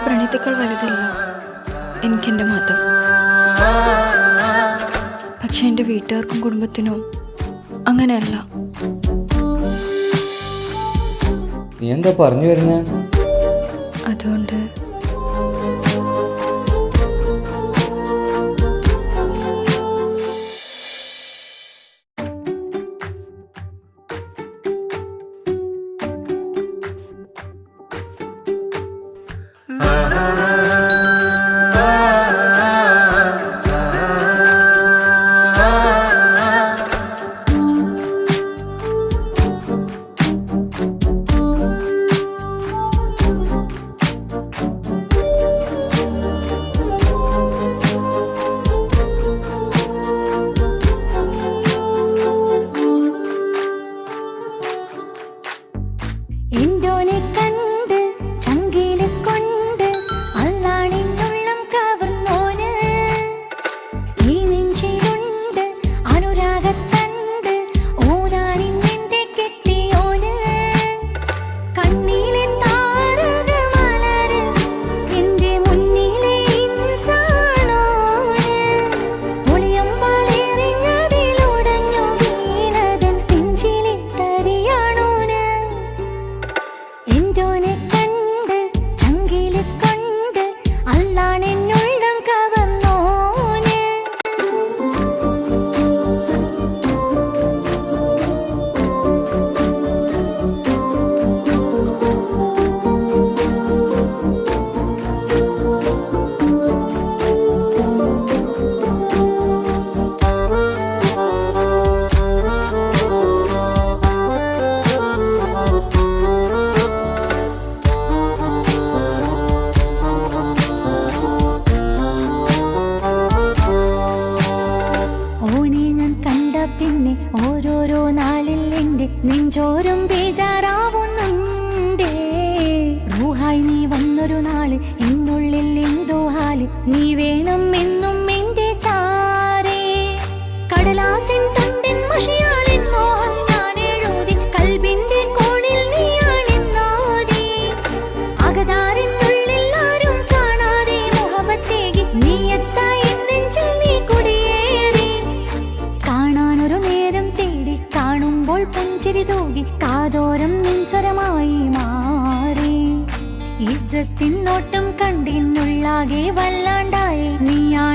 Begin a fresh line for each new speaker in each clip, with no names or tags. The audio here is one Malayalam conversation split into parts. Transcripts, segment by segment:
എന്റെ പ്രണയത്തെക്കാൾ വലുതല്ല എനിക്കെന്റെ മതം. പക്ഷെ എന്റെ വീട്ടുകാർക്കും കുടുംബത്തിനും അങ്ങനെയല്ല.
നീ എന്താ പറഞ്ഞു വരുന്നത്
അതുകൊണ്ട്
냉조름 비자 സുന്ദരമായി മാറി. ഇസത്തിൻ നോട്ടം കണ്ടിന്നുള്ളാകെ വല്ലാണ്ടായി. നീയാ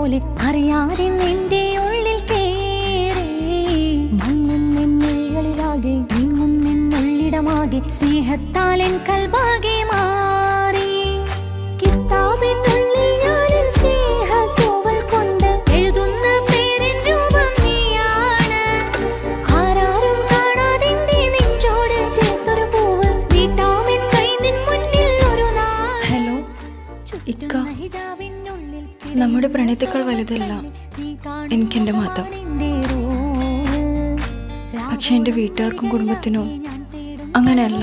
പോലെ അറിയാതെ നിന്റെ ഉള്ളിൽ കേറി. മങ്ങുന്നെന്നുള്ളിടമാകെ
സ്നേഹത്താലൻ കൽഭാഗ്യമാ നമ്മുടെ പ്രണയത്തെക്കാൾ വലുതല്ല. എനിക്ക് എന്റെ മാതം. പക്ഷെ എന്റെ വീട്ടുകാർക്കും കുടുംബത്തിനും അങ്ങനെയല്ല.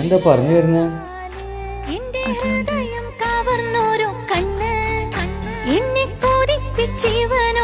എന്താ പറഞ്ഞു
വരുന്നത് ജീവനോ